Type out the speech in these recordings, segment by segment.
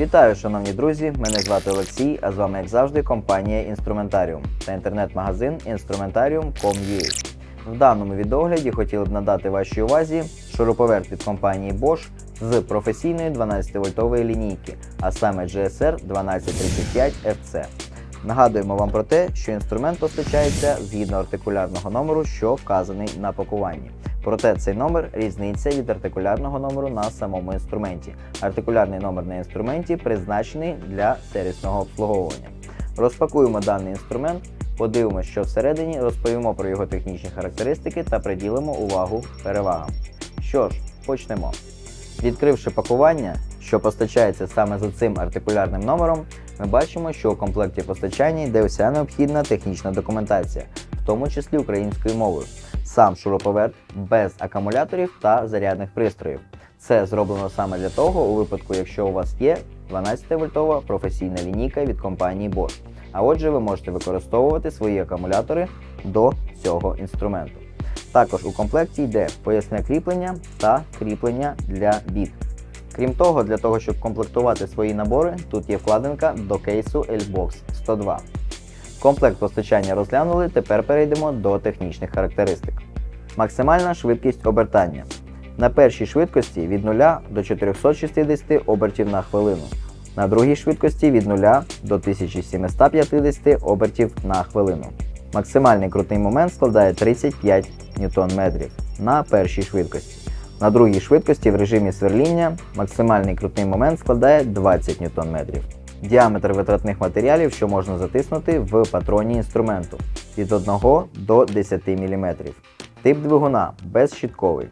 Вітаю, шановні друзі! Мене звати Олексій, а з вами, як завжди, компанія Інструментаріум та інтернет-магазин Instrumentarium.com.ua. В даному відогляді хотіли б надати вашій увазі шуруповерт від компанії Bosch з професійної 12-вольтової лінійки, а саме GSR 1235 FC. Нагадуємо вам про те, що інструмент постачається згідно артикулярного номеру, що вказаний на пакуванні. Проте цей номер різниця від артикулярного номеру на самому інструменті. Артикулярний номер на інструменті призначений для сервісного обслуговування. Розпакуємо даний інструмент, подивимося, що всередині, розповімо про його технічні характеристики та приділимо увагу перевагам. Що ж, почнемо. Відкривши пакування, що постачається саме за цим артикулярним номером, ми бачимо, що у комплекті постачання йде вся необхідна технічна документація, в тому числі українською мовою. Сам шуруповерт без акумуляторів та зарядних пристроїв. Це зроблено саме для того, у випадку, якщо у вас є 12-вольтова професійна лінійка від компанії Bosch. А отже, ви можете використовувати свої акумулятори до цього інструменту. Також у комплекті йде поясне кріплення та кріплення для біт. Крім того, для того, щоб комплектувати свої набори, тут є вкладинка до кейсу L-Box 102. Комплект постачання розглянули, тепер перейдемо до технічних характеристик. Максимальна швидкість обертання. На першій швидкості від 0 до 460 обертів на хвилину. На другій швидкості від 0 до 1750 обертів на хвилину. Максимальний крутий момент складає 35 Нм на першій швидкості. На другій швидкості в режимі сверління максимальний крутний момент складає 20 Нм. Діаметр витратних матеріалів, що можна затиснути в патроні інструменту від 1 до 10 мм. Тип двигуна безщітковий.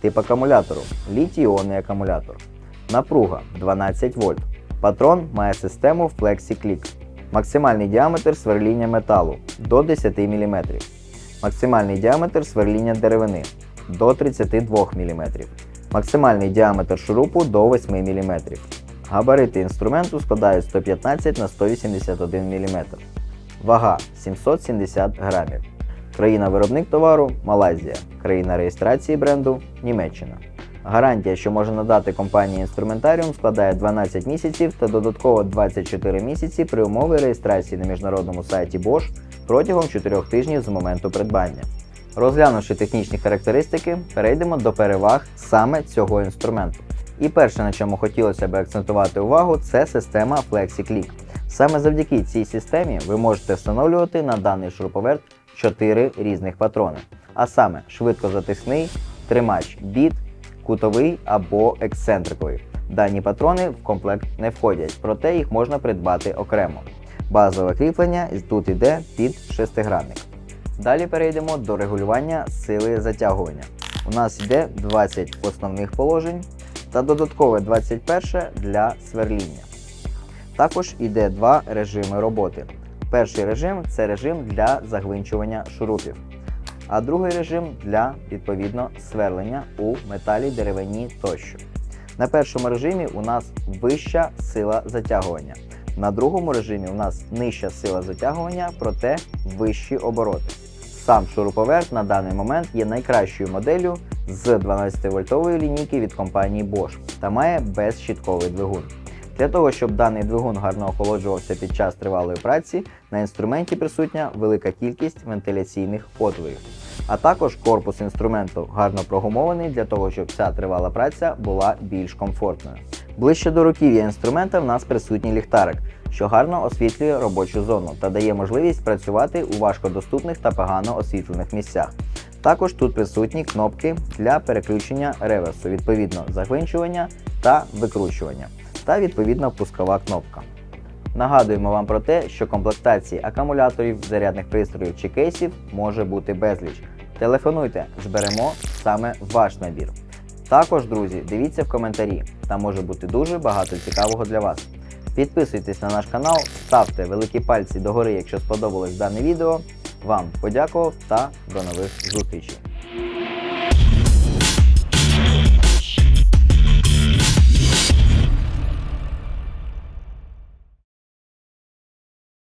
Тип акумулятору літій-іонний акумулятор. Напруга 12 вольт. Патрон має систему FlexiClick. Максимальний діаметр сверління металу до 10 мм. Максимальний діаметр сверління деревини до 32 мм. Максимальний діаметр шурупу до 8 мм. Габарити інструменту складають 115 на 181 мм. Вага 770 грамів. Країна-виробник товару Малайзія. Країна реєстрації бренду Німеччина. Гарантія, що може надати компанія Інструментаріум, складає 12 місяців та додатково 24 місяці при умові реєстрації на міжнародному сайті Bosch протягом 4 тижнів з моменту придбання. Розглянувши технічні характеристики, перейдемо до переваг саме цього інструменту. І перше, на чому хотілося б акцентувати увагу, це система FlexiClick. Саме завдяки цій системі ви можете встановлювати на даний шуруповерт 4 різних патрони, а саме швидкозатисний, тримач біт, кутовий або ексцентриковий. Дані патрони в комплект не входять, проте їх можна придбати окремо. Базове кріплення тут йде під шестигранник. Далі перейдемо до регулювання сили затягування. У нас йде 20 основних положень та додаткове 21 для сверління. Також йде два режими роботи. Перший режим це режим для загвинчування шурупів, а другий режим для відповідно сверлення у металі, деревині тощо. На першому режимі у нас вища сила затягування. На другому режимі у нас нижча сила затягування, проте вищі обороти. Сам шуруповерт на даний момент є найкращою моделлю з 12-вольтової лінійки від компанії Bosch та має безщітковий двигун. Для того, щоб даний двигун гарно охолоджувався під час тривалої праці, на інструменті присутня велика кількість вентиляційних отворів. А також корпус інструменту гарно прогумований для того, щоб ця тривала праця була більш комфортною. Ближче до руків'я інструмента в нас присутній ліхтарик, що гарно освітлює робочу зону та дає можливість працювати у важкодоступних та погано освітлених місцях. Також тут присутні кнопки для переключення реверсу, відповідно загвинчування та викручування, та відповідно пускова кнопка. Нагадуємо вам про те, що комплектації акумуляторів, зарядних пристроїв чи кейсів може бути безліч. Телефонуйте, зберемо саме ваш набір. Також, друзі, дивіться в коментарі, там може бути дуже багато цікавого для вас. Підписуйтесь на наш канал, ставте великі пальці догори, якщо сподобалось дане відео. Вам подякував та до нових зустрічей!